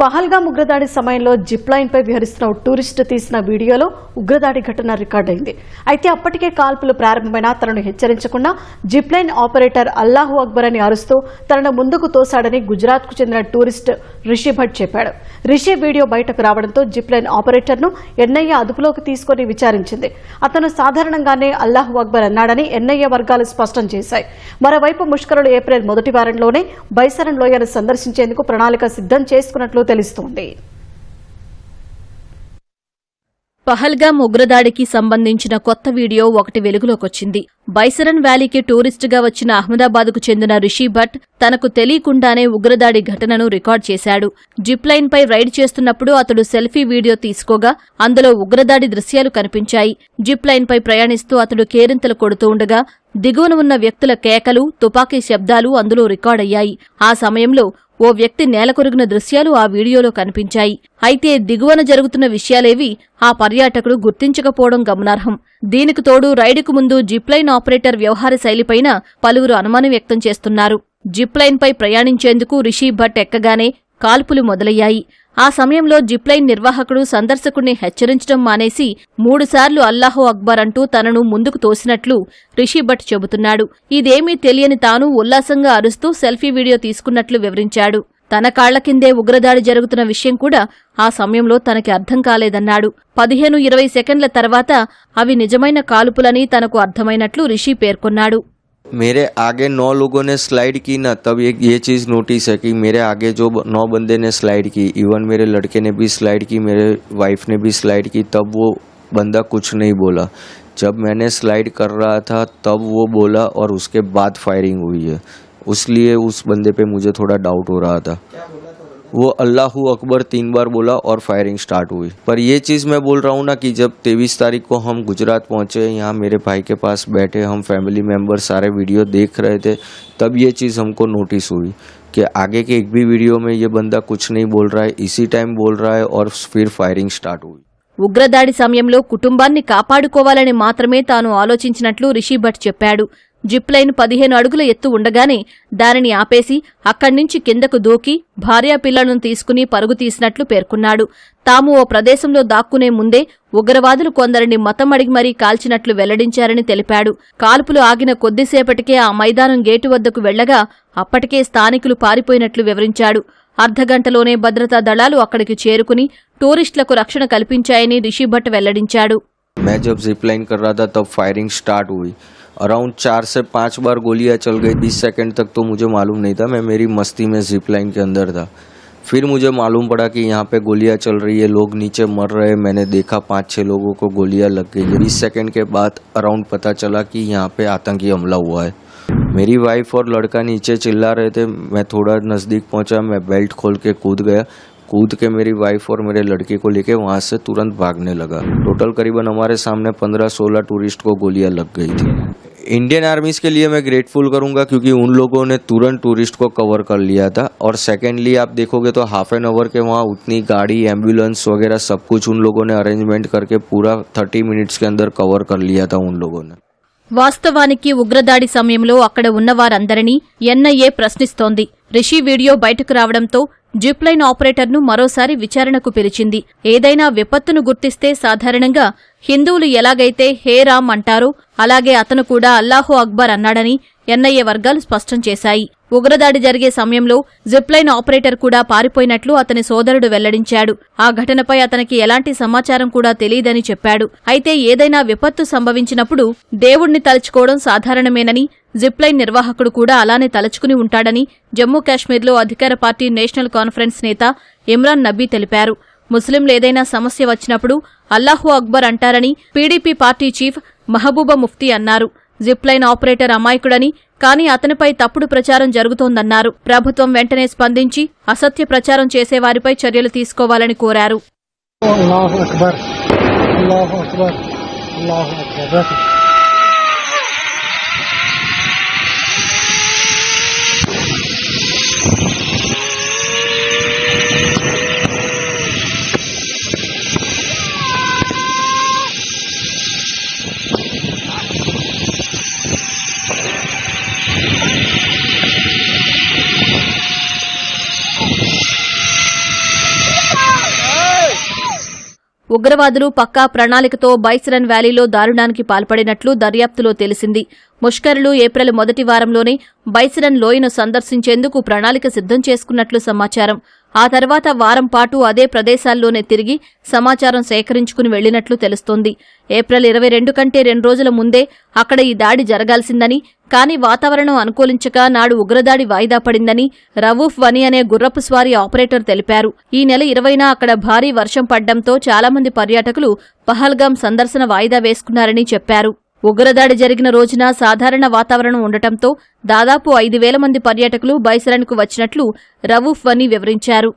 పహల్గా ఉగ్రదాడి సమయంలో జిప్ పై విహరిస్తున్న టూరిస్ట్ తీసిన వీడియోలో ఉగ్రదాడి ఘటన రికార్డైంది. అయితే అప్పటికే కాల్పులు ప్రారంభమైన తనను హెచ్చరించకుండా జిప్ లైన్ ఆపరేటర్ అల్లాహు అక్బర్ అని అరుస్తూ తనను ముందుకు తోశాడని గుజరాత్కు చెందిన టూరిస్ట్ రిషి భట్ చెప్పాడు. రిషి వీడియో బయటకు రావడంతో జిప్ లైన్ ఆపరేటర్ను ఎన్ఐఏ అదుపులోకి తీసుకుని విచారించింది. అతను సాధారణంగానే అల్లాహు అక్బర్ అన్నాడని ఎన్ఐఏ వర్గాలు స్పష్టం చేశాయి. మరోవైపు ముష్కరులు ఏప్రిల్ మొదటి వారంలోనే బైసరన్ లోయను సందర్శించేందుకు ప్రణాళిక సిద్ధం చేసుకున్నట్లు తెలుస్తోంది. పహల్గామ్ ఉగ్రదాడికి సంబంధించిన కొత్త వీడియో ఒకటి వెలుగులోకొచ్చింది. బైసరన్ వ్యాలీకి టూరిస్టుగా వచ్చిన అహ్మదాబాద్కు చెందిన రిషి భట్ తనకు తెలియకుండానే ఉగ్రదాడి ఘటనను రికార్డ్ చేశాడు. జిప్ లైన్ పై రైడ్ చేస్తున్నప్పుడు అతడు సెల్ఫీ వీడియో తీసుకోగా అందులో ఉగ్రదాడి దృశ్యాలు కనిపించాయి. జిప్ లైన్ పై ప్రయాణిస్తూ అతడు కేరింతలు కొడుతూ ఉండగా దిగువన ఉన్న వ్యక్తుల కేకలు తుపాకీ శబ్దాలు అందులో రికార్డయ్యాయి. ఆ సమయంలో ఓ వ్యక్తి నేలకొరిగిన దృశ్యాలు ఆ వీడియోలో కనిపించాయి. అయితే దిగువన జరుగుతున్న విషయాలేవి ఆ పర్యాటకుడు గుర్తించకపోవడం గమనార్హం. దీనికి తోడు రైడుకు ముందు జిప్లైన్ ఆపరేటర్ వ్యవహార శైలిపైన పలువురు అనుమానం వ్యక్తం చేస్తున్నారు. జిప్లైన్పై ప్రయాణించేందుకు రిషి భట్ ఎక్కగానే కాల్పులు మొదలయ్యాయి. ఆ సమయంలో జిప్లైన్ నిర్వాహకుడు సందర్శకుణ్ణి హెచ్చరించడం మానేసి మూడుసార్లు అల్లాహో అక్బర్ అంటూ తనను ముందుకు తోసినట్లు రిషి భట్ చెబుతున్నాడు. ఇదేమీ తెలియని తాను ఉల్లాసంగా అరుస్తూ సెల్ఫీ వీడియో తీసుకున్నట్లు వివరించాడు. తన కాళ్ళ కిందే ఉగ్రదాడి జరుగుతున్న విషయం కూడా ఆ సమయంలో తనకి అర్థం కాలేదన్నాడు. పదిహేను ఇరవై సెకండ్ల తర్వాత అవి నిజమైన కాల్పులని తనకు అర్థమైనట్లు రిషి పేర్కొన్నాడు. मेरे आगे नौ लोगों ने स्लाइड की ना, तब एक ये चीज़ नोटिस है कि मेरे आगे जो नौ बंदे ने स्लाइड की इवन मेरे लड़के ने भी स्लाइड की, मेरे वाइफ ने भी स्लाइड की, तब वो बंदा कुछ नहीं बोला। जब मैंने स्लाइड कर रहा था, तब वो बोला और उसके बाद फायरिंग हुई है। उसलिए उस बंदे पे मुझे थोड़ा डाउट हो रहा था। वो अल्लाह अकबर तीन बार बोला और फायरिंग स्टार्ट हुई पर ये चीज़ मैं बोल रहा हूँ ना कि जब तेईस तारीख को हम गुजरात पहुँचे यहाँ मेरे भाई के पास बैठे हम फैमिली मेम्बर सारे वीडियो देख रहे थे तब ये चीज़ हमको नोटिस हुई कि आगे के एक भी वीडियो में ये बंदा कुछ नहीं बोल रहा है इसी टाइम बोल रहा है और फिर फायरिंग स्टार्ट हुई ఉగ్రదాడి సమయంలో కుటుంబాన్ని కాపాడుకోవాలని మాత్రమే తాను ఆలోచించినట్లు రిషి భట్ చెప్పాడు జిప్ లైన్ పదిహేను అడుగుల ఎత్తు ఉండగానే దానిని ఆపేసి అక్కడ్నుంచి కిందకు దూకి భార్యా పిల్లలను తీసుకుని పరుగు తీసినట్లు పేర్కొన్నాడు తాము ఓ ప్రదేశంలో దాక్కునే ముందే ఉగ్రవాదులు కొందరిని మతం అడిగి మరీ కాల్చినట్లు వెల్లడించారని తెలిపాడు కాల్పులు ఆగిన కొద్దిసేపటికే ఆ మైదానం గేటు వద్దకు వెళ్లగా అప్పటికే స్థానికులు పారిపోయినట్లు వివరించాడు అర్ధగంటలోనే భద్రతా దళాలు అక్కడికి చేరుకుని టూరిస్టులకు రక్షణ కల్పించాయని రిషి భట్ వెల్లడించాడు मैं जब जिप लाइन कर रहा था तब फायरिंग स्टार्ट हुई अराउंड चार से पाँच बार गोलियाँ चल गई, बीस सेकंड तक तो मुझे मालूम नहीं था, मैं मेरी मस्ती में जिप लाइन के अंदर था। फिर मुझे मालूम पड़ा कि यहाँ पे गोलियाँ चल रही है, लोग नीचे मर रहे मैंने देखा पाँच छः लोगों को गोलियाँ लग गई। बीस सेकंड के बाद अराउंड पता चला कि यहाँ पे आतंकी हमला हुआ है। मेरी वाइफ और लड़का नीचे चिल्ला रहे थे, मैं थोड़ा नज़दीक पहुँचा, मैं बेल्ट खोल के कूद गया। कूद के मेरी वाइफ और मेरे लड़के को लेके वहाँ से तुरंत भागने लगा। टोटल करीबन हमारे सामने 15-16 टूरिस्ट को गोलियाँ लग गई थी। इंडियन आर्मीज के लिए मैं ग्रेटफुल करूंगा क्योंकि उन लोगों ने तुरंत टूरिस्ट को कवर कर लिया था और सेकेंडली आप देखोगे तो हाफ एन आवर के वहाँ उतनी गाड़ी एम्बुलेंस वगैरह सब कुछ उन लोगों ने अरेंजमेंट करके पूरा 30 मिनट्स के अंदर कवर कर लिया था उन लोगों ने వాస్తవానికి ఉగ్రదాడి సమయంలో అక్కడ ఉన్నవారందరినీ ఎన్ఐఏ ప్రశ్నిస్తోంది రిషి వీడియో బయటకు రావడంతో జిప్ లైన్ ఆపరేటర్ను మరోసారి విచారణకు పిలిచింది. ఏదైనా విపత్తును గుర్తిస్తే సాధారణంగా హిందువులు ఎలాగైతే హే రామ్ అంటారో అలాగే అతను కూడా అల్లాహో అక్బర్ అన్నాడని ఎన్ఐఏ వర్గాలు స్పష్టం చేశాయి. ఉగ్రదాడి జరిగే సమయంలో జిప్లైన్ ఆపరేటర్ కూడా పారిపోయినట్లు అతని సోదరుడు వెల్లడించాడు. ఆ ఘటనపై అతనికి ఎలాంటి సమాచారం కూడా తెలియదని చెప్పాడు. అయితే ఏదైనా విపత్తు సంభవించినప్పుడు దేవుణ్ణి తలుచుకోవడం సాధారణమేనని జిప్లైన్ నిర్వాహకుడు కూడా అలానే తలుచుకుని ఉంటాడని జమ్మూ కాశ్మీర్లో అధికార పార్టీ నేషనల్ కాన్ఫరెన్స్ నేత ఇమ్రాన్ నబీ తెలిపారు. ముస్లింలు ఏదైనా సమస్య వచ్చినప్పుడు అల్లాహు అక్బర్ అంటారని PDP party chief Mehbooba Mufti అన్నారు. జిప్లైన్ ఆపరేటర్ అమాయకుడని కానీ అతనిపై తప్పుడు ప్రచారం జరుగుతోందన్నారు. ప్రభుత్వం వెంటనే స్పందించి అసత్య ప్రచారం చేసేవారిపై చర్యలు తీసుకోవాలని కోరారు. అల్లాహు అక్బర్ అల్లాహు అక్బర్ అల్లాహు అక్బర్ ఉగ్రవాదులు పక్కా ప్రణాళికతో బైసరన్ వ్యాలీలో దారుణానికి పాల్పడినట్లు దర్యాప్తులో తెలిసింది. ముష్కరులు ఏప్రిల్ మొదటి వారంలోనే బైసరన్ లోయను సందర్శించేందుకు ప్రణాళిక సిద్ధం చేసుకున్నట్లు సమాచారం. ఆ తర్వాత వారం పాటు అదే ప్రదేశాల్లోనే తిరిగి సమాచారం సేకరించుకుని వెళ్ళినట్లు తెలుస్తోంది. ఏప్రిల్ ఇరవై రెండు కంటే రెండు రోజుల ముందే అక్కడ ఈ దాడి జరగాల్సిందని కానీ వాతావరణం అనుకూలించక నాడు ఉగ్రదాడి వాయిదా పడిందని రవూఫ్ వని అనే గుర్రపు స్వారీ ఆపరేటర్ తెలిపారు. ఈ నెల ఇరవైన అక్కడ భారీ వర్షం పడ్డంతో చాలామంది పర్యాటకులు పహల్గాం సందర్శన వాయిదా వేసుకున్నారని చెప్పారు. ఉగ్రదాడి జరిగిన రోజున సాధారణ వాతావరణం ఉండటంతో దాదాపు ఐదు వేల మంది పర్యాటకులు బైసరన్కు వచ్చినట్లు రవూఫ్ వని వివరించారు.